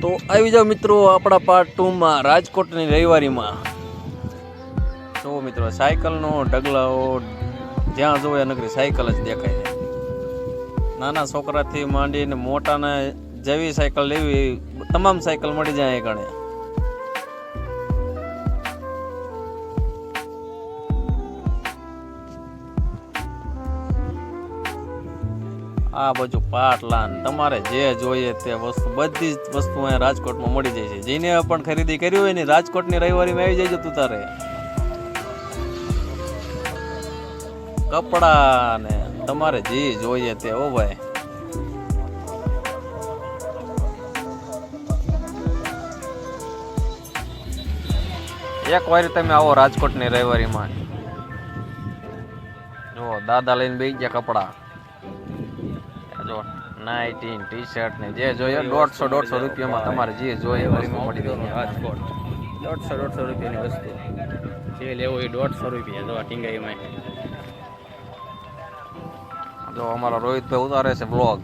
તો આવી જાઓ મિત્રો આપણા પાર્ટ ટુમાં રાજકોટની રવિવારીમાં. જુઓ મિત્રો, સાયકલનો ઢગલાઓ જ્યાં જોવે નગરી સાયકલ જ દેખાય છે. નાના છોકરાથી માંડીને મોટાને જેવી સાયકલ લેવી તમામ સાયકલ મળી જાય અહીં ગણે. આ બાજુ પાટલા તમારે જે જોઈએ તે વસ્તુ, બધી જ વસ્તુ અહીંયા રાજકોટમાં મળી જાય છે. જેને પણ ખરીદી કરી હોય ને રાજકોટની રવિવારીમાં આવી જાય તું તારે. કપડા ને તમારે જે જોઈએ તે, ઓ ભાઈ. એક વાર તમે આવો રાજકોટની રવિવારીમાં. જો દાદા લઈને બે ગયા કપડા. નાઇટીન ટી શર્ટ ને જે જોઈએ દોઢસો દોઢસો રૂપિયામાં તમારે જે જોઈએ વસ્તુ મળી જાય રાજકોટ દોઢસો દોઢસો રૂપિયાની વસ્તુ. જે લેવું એ દોઢસો રૂપિયા જો ટીંગાઈમાં. જો અમારો રોહિતભાઈ ઉતારે છે બ્લોગ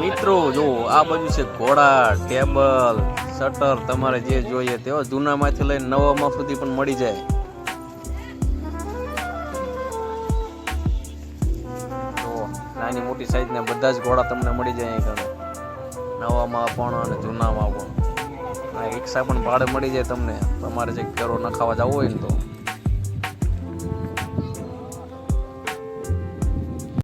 મિત્રો જો આ બાજુ છે ઘોડા ટેબલ શટર તમારે જે જોઈએ તેઓ જૂનામાંથી લઈને નવામાં સુધી પણ મળી જાય. નાની મોટી સાઈઝના બધા જ ઘોડા તમને મળી જાય આગળ. નવામાં પણ અને જૂનામાં પણ. રિક્ષા પણ ભાડે મળી જાય તમને. તમારે જે કેરો નખાવા જવું હોય ને તો.